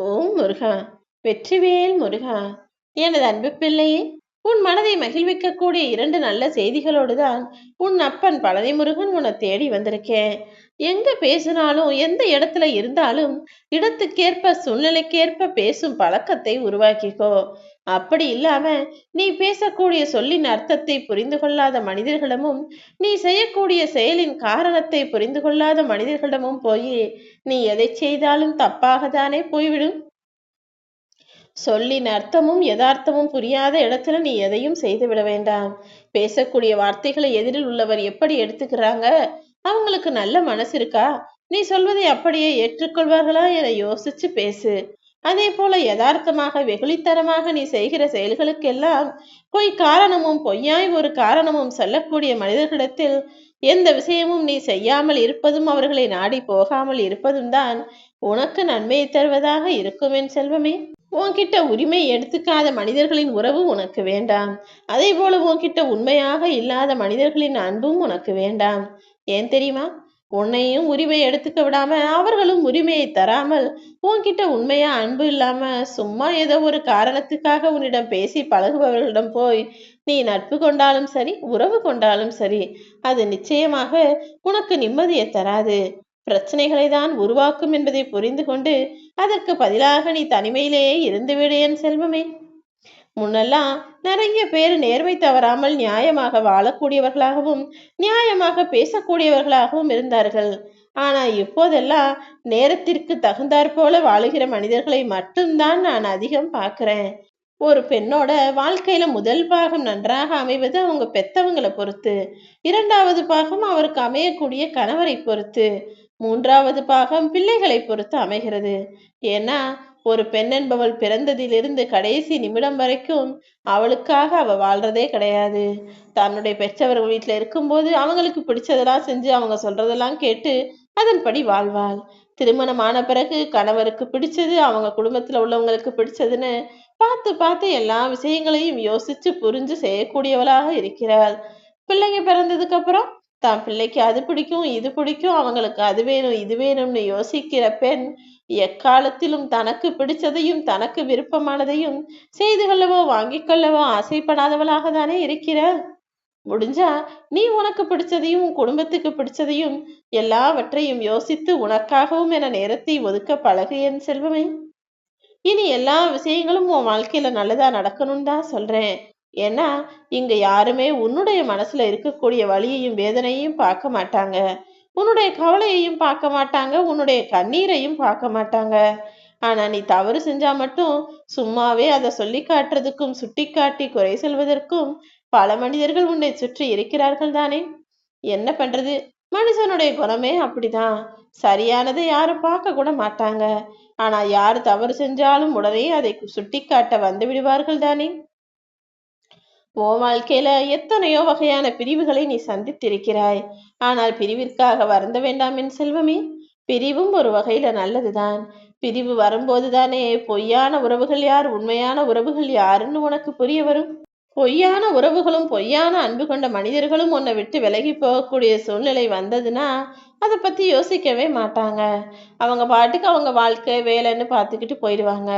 ஓம் முருகா. வெற்றிவேல் முருகா. எனது அன்பு பிள்ளையே உன் மனதை மகிழ்விக்கக்கூடிய இரண்டு நல்ல செய்திகளோடு தான் உன் அப்பன் பழனி முருகன் உன்னை தேடி வந்திருக்கேன். எங்க பேசினாலும் எந்த இடத்துல இருந்தாலும் இடத்துக்கேற்ப சூழ்நிலைக்கேற்ப பேசும் பழக்கத்தை உருவாக்கிக்கோ. அப்படி இல்லாம நீ பேசக்கூடிய சொல்லின் அர்த்தத்தை புரிந்து கொள்ளாத மனிதர்களிடமும் நீ செய்யக்கூடிய செயலின் காரணத்தை புரிந்து கொள்ளாத மனிதர்களிடமும் போய் நீ எதை செய்தாலும் தப்பாக தானே போய்விடும்? சொல்லின் அர்த்தமும் யதார்த்தமும் புரியாத இடத்துல நீ எதையும் செய்து விட வேண்டாம். பேசக்கூடிய வார்த்தைகளை எதிரில் உள்ளவர் எப்படி எடுத்துக்கிறாங்க? அவங்களுக்கு நல்ல மனசு இருக்கா? நீ சொல்வதை அப்படியே ஏற்றுக்கொள்வார்களா என யோசிச்சு பேசு. அதே போல யதார்த்தமாக வெகுளித்தரமாக நீ செய்கிற செயல்களுக்கெல்லாம் பொய் காரணமும் பொய்யாய் ஒரு காரணமும் சொல்லக்கூடிய மனிதர்களிடத்தில் எந்த விஷயமும் நீ செய்யாமல் இருப்பதும் அவர்களை நாடி போகாமல் இருப்பதும் தான் உனக்கு நன்மையை தருவதாக இருக்கும் என் செல்வமே. உன்கிட்ட உரிமை எடுத்துக்காத மனிதர்களின் உறவு உனக்கு வேண்டாம். அதே போல உன்கிட்ட உண்மையாக இல்லாத மனிதர்களின் அன்பும் உனக்கு வேண்டாம். ஏன் தெரியுமா? உன்னையும் உரிமை எடுத்துக்க விடாம அவர்களும் உரிமையை தராமல் உன்கிட்ட உண்மையா அன்பு இல்லாம சும்மா ஏதோ ஒரு காரணத்துக்காக உன்னிடம் பேசி பழகுபவர்களிடம் போய் நீ நட்பு கொண்டாலும் சரி உறவு கொண்டாலும் சரி அது நிச்சயமாக உனக்கு நிம்மதியை தராது. பிரச்சனைகளை தான் உருவாக்கும் என்பதை புரிந்து கொண்டு அதற்கு பதிலாக நீ தனிமையிலேயே இருந்துவிடு என் செல்வமே. முன்னெல்லாம் நிறைய பேர் நேர்மை தவறாமல் நியாயமாக வாழக்கூடியவர்களாகவும் நியாயமாக பேசக்கூடியவர்களாகவும் இருந்தார்கள். ஆனா இப்போதெல்லாம் நேரத்திற்கு தகுந்தாற் போல வாழுகிற மனிதர்களை மட்டும்தான் நான் அதிகம் பார்க்கிறேன். ஒரு பெண்ணோட வாழ்க்கையில முதல் பாகம் நன்றாக அமைவது அவங்க பெத்தவங்களை பொறுத்து இரண்டாவது பாகம் அவருக்கு அமையக்கூடிய கணவரை பொறுத்து மூன்றாவது பாகம் பிள்ளைகளை பொறுத்து அமைகிறது. ஏன்னா ஒரு பெண் என்பவள் பிறந்ததிலிருந்து கடைசி நிமிடம் வரைக்கும் அவளுக்காக அவ வாழ்றதே கிடையாது. தன்னுடைய பெற்றவர்கள் வீட்டுல இருக்கும்போது அவங்களுக்கு பிடிச்சதெல்லாம் செஞ்சு அவங்க சொல்றதெல்லாம் கேட்டு அதன்படி வாழ்வாள். திருமணமான பிறகு கணவருக்கு பிடிச்சது அவங்க குடும்பத்துல உள்ளவங்களுக்கு பிடிச்சதுன்னு பார்த்து பார்த்து எல்லா விஷயங்களையும் யோசிச்சு புரிஞ்சு செய்யக்கூடியவளாக இருக்கிறாள். பிள்ளைங்க பிறந்ததுக்கு அப்புறம் தான் பிள்ளைக்கு அது பிடிக்கும் இது பிடிக்கும் அவங்களுக்கு அது வேணும் இது வேணும்னு யோசிக்கிற பெண் எக்காலத்திலும் தனக்கு பிடிச்சதையும் தனக்கு விருப்பமானதையும் செய்து கொள்ளவோ வாங்கிக் கொள்ளவோ ஆசைப்படாதவளாக தானே இருக்கிற? முடிஞ்சா நீ உனக்கு பிடிச்சதையும் உன் குடும்பத்துக்கு பிடிச்சதையும் எல்லாவற்றையும் யோசித்து உனக்காகவும் என நேரத்தை ஒதுக்க பழகு என் செல்வமே. இனி எல்லா விஷயங்களும் உன் வாழ்க்கையில நல்லதா நடக்கணும் தான் சொல்றேன். ஏன்னா இங்க யாருமே உன்னுடைய மனசுல இருக்கக்கூடிய வழியையும் வேதனையும் பார்க்க மாட்டாங்க. உன்னுடைய கவலையையும் பார்க்க மாட்டாங்க. உன்னுடைய கண்ணீரையும் பார்க்க மாட்டாங்க. ஆனா நீ தவறு செஞ்சா மட்டும் சும்மாவே அதை சொல்லி காட்டுறதுக்கும் சுட்டி காட்டி குறை சொல்வதற்கும் பல மனிதர்கள் உன்னை சுற்றி இருக்கிறார்கள் தானே? என்ன பண்றது? மனுஷனுடைய குணமே அப்படிதான். சரியானதை யாரும் பார்க்க கூட மாட்டாங்க. ஆனா யார் தவறு செஞ்சாலும் உடனே அதை சுட்டி காட்ட வந்து விடுவார்கள் தானே? உன் வாழ்க்கையில எத்தனையோ வகையான பிரிவுகளை நீ சந்தித்திருக்கிறாய். ஆனால் பிரிவிற்காக வருந்த வேண்டாம் என் செல்வமே. பிரிவும் ஒரு வகையில நல்லதுதான். பிரிவு வரும்போதுதானே பொய்யான உறவுகள் யார் உண்மையான உறவுகள் யாருன்னு உனக்கு புரிய வரும். பொய்யான உறவுகளும் பொய்யான அன்பு கொண்ட மனிதர்களும் உன்னை விட்டு விலகி போகக்கூடிய சூழ்நிலை வந்ததுன்னா அதை பத்தி யோசிக்கவே மாட்டாங்க. அவங்க பாட்டுக்கு அவங்க வாழ்க்கை வேலைன்னு பார்த்துக்கிட்டு போயிடுவாங்க.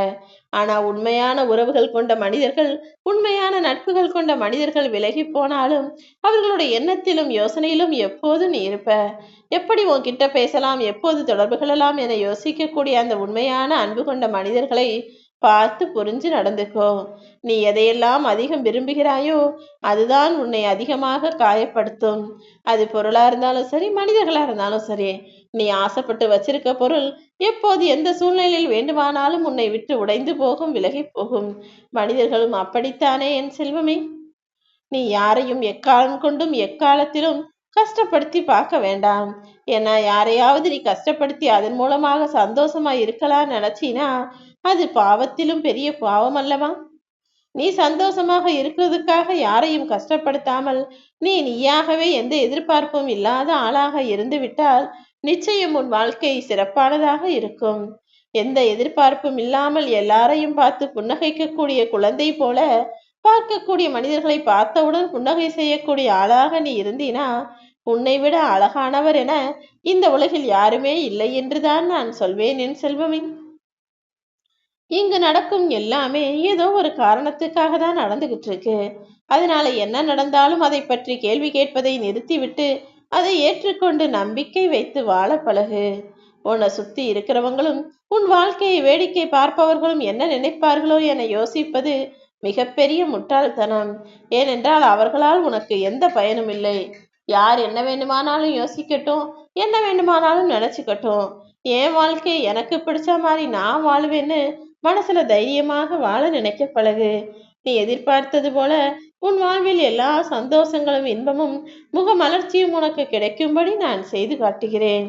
ஆனா உண்மையான உறவுகள் கொண்ட மனிதர்கள் உண்மையான நட்புகள் கொண்ட மனிதர்கள் விலகி போனாலும் அவர்களுடைய எண்ணத்திலும் யோசனையிலும் எப்போது நீ இருப்ப? எப்படி உன்கிட்ட பேசலாம்? எப்போது தொடர்பு கொள்ளலாம்? என யோசிக்கக்கூடிய அந்த உண்மையான அன்பு கொண்ட மனிதர்களை பார்த்து புரிஞ்சு நடந்துக்கோ. நீ எதையெல்லாம் அதிகம் விரும்புகிறாயோ அதுதான் உன்னை அதிகமாக காயப்படுத்தும். அது பொருளா இருந்தாலும் சரி மனிதர்களா இருந்தாலும் சரி. நீ ஆசைப்பட்டு வச்சிருக்க பொருள் எப்போது எந்த சூழ்நிலையில் வேண்டுமானாலும் உன்னை விட்டு உடைந்து போகும் விலகி போகும். மனிதர்களும் அப்படித்தானே என் செல்வமே? நீ யாரையும் எக்காலம் கொண்டும் எக்காலத்திலும் கஷ்டப்படுத்தி பார்க்க வேண்டாம். ஏன்னா யாரையாவது நீ கஷ்டப்படுத்தி அதன் மூலமாக சந்தோஷமா இருக்கலாம் நினைச்சினா அது பாவத்திலும் பெரிய பாவம் அல்லவா நீ சந்தோஷமாக இருக்கிறதுக்காக யாரையும் கஷ்டப்படுத்தாமல் நீ நீயாகவே எந்த எதிர்பார்ப்பும் இல்லாத ஆளாக இருந்து விட்டால் நிச்சயம் உன் வாழ்க்கை சிறப்பானதாக இருக்கும். எந்த எதிர்பார்ப்பும் இல்லாமல் எல்லாரையும் பார்த்து புன்னகைக்கக்கூடிய குழந்தை போல பார்க்கக்கூடிய மனிதர்களை பார்த்தவுடன் புன்னகை செய்யக்கூடிய ஆளாக நீ இருந்தினா உன்னை விட அழகானவர் என இந்த உலகில் யாருமே இல்லை என்றுதான் நான் சொல்வேன் என் செல்வமே. இங்கு நடக்கும் எல்லாமே ஏதோ ஒரு காரணத்துக்காக தான் நடந்துகிட்டு இருக்கு அதனால என்ன நடந்தாலும் அதை பற்றி கேள்வி கேட்பதை நிறுத்திவிட்டு அதை ஏற்றுக்கொண்டு நம்பிக்கை வைத்து வாழ பழகு. உன்னை சுத்தி இருக்கிறவங்களும் உன் வாழ்க்கையை வேடிக்கை பார்ப்பவர்களும் என்ன நினைப்பார்களோ என யோசிப்பது மிகப்பெரிய முட்டாள்தனம். ஏனென்றால் அவர்களால் உனக்கு எந்த பயனும் இல்லை. யார் என்ன வேண்டுமானாலும் யோசிக்கட்டும் என்ன வேண்டுமானாலும் நினைச்சுக்கட்டும். என் வாழ்க்கை எனக்கு பிடிச்ச மாதிரி நான் வாழ்வேன்னு மனசுல தைரியமாக வாழ நினைக்க பழகு. நீ எதிர்பார்த்தது போல உன் வாழ்வில் எல்லா சந்தோஷங்களும் இன்பமும் முகமலர்ச்சியும் உனக்கு கிடைக்கும்படி நான் செய்து காட்டுகிறேன்.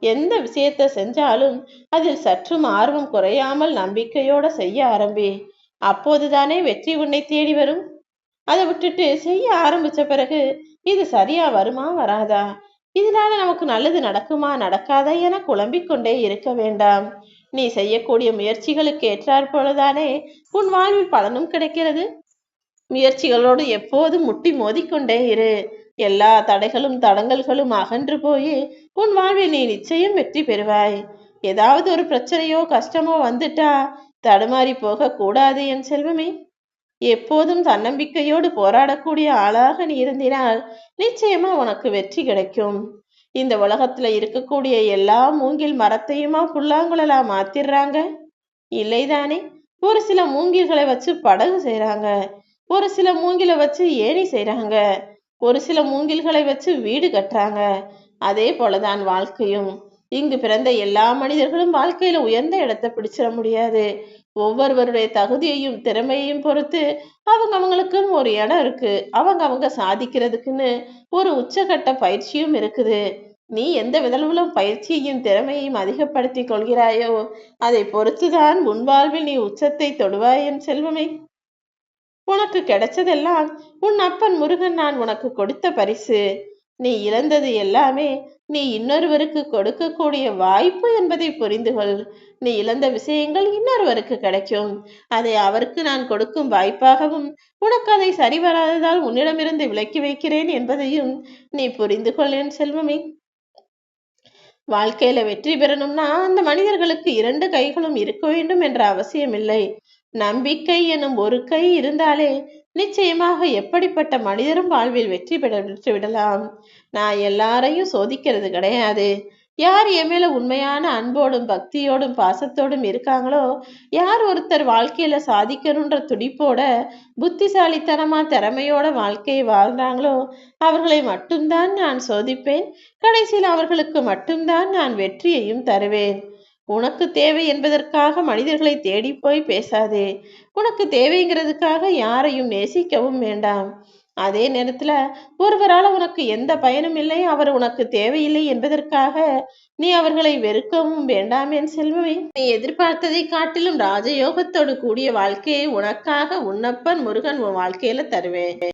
எந்த விஷயத்தை செஞ்சாலும் அதில் சற்றும் ஆர்வம் குறையாமல் நம்பிக்கையோட செய்ய ஆரம்பி. அப்போதுதானே வெற்றி உன்னை தேடி வரும்? அதை விட்டுட்டு செய்ய ஆரம்பிச்ச பிறகு இது சரியா வருமா வராதா? இதனால நமக்கு நல்லது நடக்குமா நடக்காதா என குழம்பிக் கொண்டே இருக்க வேண்டாம். நீ செய்யக்கூடிய முயற்சிகளுக்கு ஏற்றாற்போலதானே உன் வாழ்வில் பலனும் கிடைக்கிறது. முயற்சிகளோடு எப்போதும் முட்டி மோதிக்கொண்டே இரு. எல்லா தடைகளும் தடங்கல்களும் அகன்று போய் உன் வாழ்வில் நீ நிச்சயம் வெற்றி பெறுவாய். ஏதாவது ஒரு பிரச்சனையோ கஷ்டமோ வந்துட்டா தடுமாறி போக கூடாது என் செல்வமே. எப்போதும் தன்னம்பிக்கையோடு போராடக்கூடிய ஆளாக நீ இருந்தினால் நிச்சயமா உனக்கு வெற்றி கிடைக்கும். இந்த உலகத்துல இருக்கக்கூடிய எல்லா மூங்கில் மரத்தையுமா புல்லாங்குழலா மாத்திடுறாங்க இல்லைதானே. ஒரு சில மூங்கில்களை வச்சு படகு செய்றாங்க. ஒரு சில மூங்கில வச்சு ஏணி செய்றாங்க. ஒரு சில மூங்கில்களை வச்சு வீடு கட்டுறாங்க. அதே போலதான் வாழ்க்கையும். இங்கு பிறந்த எல்லா மனிதர்களும் வாழ்க்கையில உயர்ந்த இடத்தை பிடிச்சிட முடியாது. ஒவ்வொருவருடைய தகுதியையும் திறமையையும் பொறுத்து அவங்க அவங்களுக்குன்னு ஒரு இடம் இருக்கு. அவங்க அவங்க சாதிக்கிறதுக்குன்னு ஒரு உச்சகட்ட பயிற்சியும் இருக்குது. நீ எந்த விதளவிலும் பயிற்சியையும் திறமையையும் அதிகப்படுத்தி கொள்கிறாயோ அதை பொறுத்துதான் உன் வாழ்வில் நீ உச்சத்தை தொடுவாய் என் செல்வமே. உனக்கு கிடைச்சதெல்லாம் உன் அப்பன் முருகன் நான் உனக்கு கொடுத்த பரிசு. நீ இழந்தது எல்லாமே நீ இன்னொருவருக்கு கொடுக்கக்கூடிய வாய்ப்பு என்பதை புரிந்து கொள் நீ இழந்த விஷயங்கள் இன்னொருவருக்கு கிடைக்கும். அதை அவருக்கு நான் கொடுக்கும் வாய்ப்பாகவும் உனக்கு அதை சரி வராததால் உன்னிடமிருந்து விலக்கி வைக்கிறேன் என்பதையும் நீ புரிந்து கொள்ளேன் செல்வமே. வாழ்க்கையில வெற்றி பெறணும்னா அந்த மனிதர்களுக்கு இரண்டு கைகளும் இருக்க வேண்டும் என்ற அவசியம் இல்லை நம்பிக்கை எனும் ஒரு கை இருந்தாலே நிச்சயமாக எப்படிப்பட்ட மனிதரும் வாழ்வில் வெற்றி பெற்று விடலாம் நான் எல்லாரையும் சோதிக்கிறது கிடையாது. யார் என் மேல உண்மையான அன்போடும் பக்தியோடும் பாசத்தோடும் இருக்காங்களோ யார் ஒருத்தர் வாழ்க்கையில சாதிக்கணுன்ற துடிப்போட புத்திசாலித்தனமா திறமையோட வாழ்க்கையை வாழ்றாங்களோ அவர்களை மட்டும்தான் நான் சோதிப்பேன். கடைசியில் அவர்களுக்கு மட்டும்தான் நான் வெற்றியையும் தருவேன். உனக்கு தேவை என்பதற்காக மனிதர்களை தேடி போய் பேசாதே. உனக்கு தேவைங்கிறதுக்காக யாரையும் நேசிக்கவும் வேண்டாம். அதே நேரத்துல ஒருவரால உனக்கு எந்த பயனும் இல்லை அவர் உனக்கு தேவையில்லை என்பதற்காக நீ அவர்களை வெறுக்கவும் வேண்டாம் என் செல்வமே. நீ எதிர்பார்த்ததை காட்டிலும் ராஜயோகத்தோடு கூடிய வாழ்க்கையை உனக்காக உன்னப்பன் முருகன் உன் வாழ்க்கையில தருவேன்.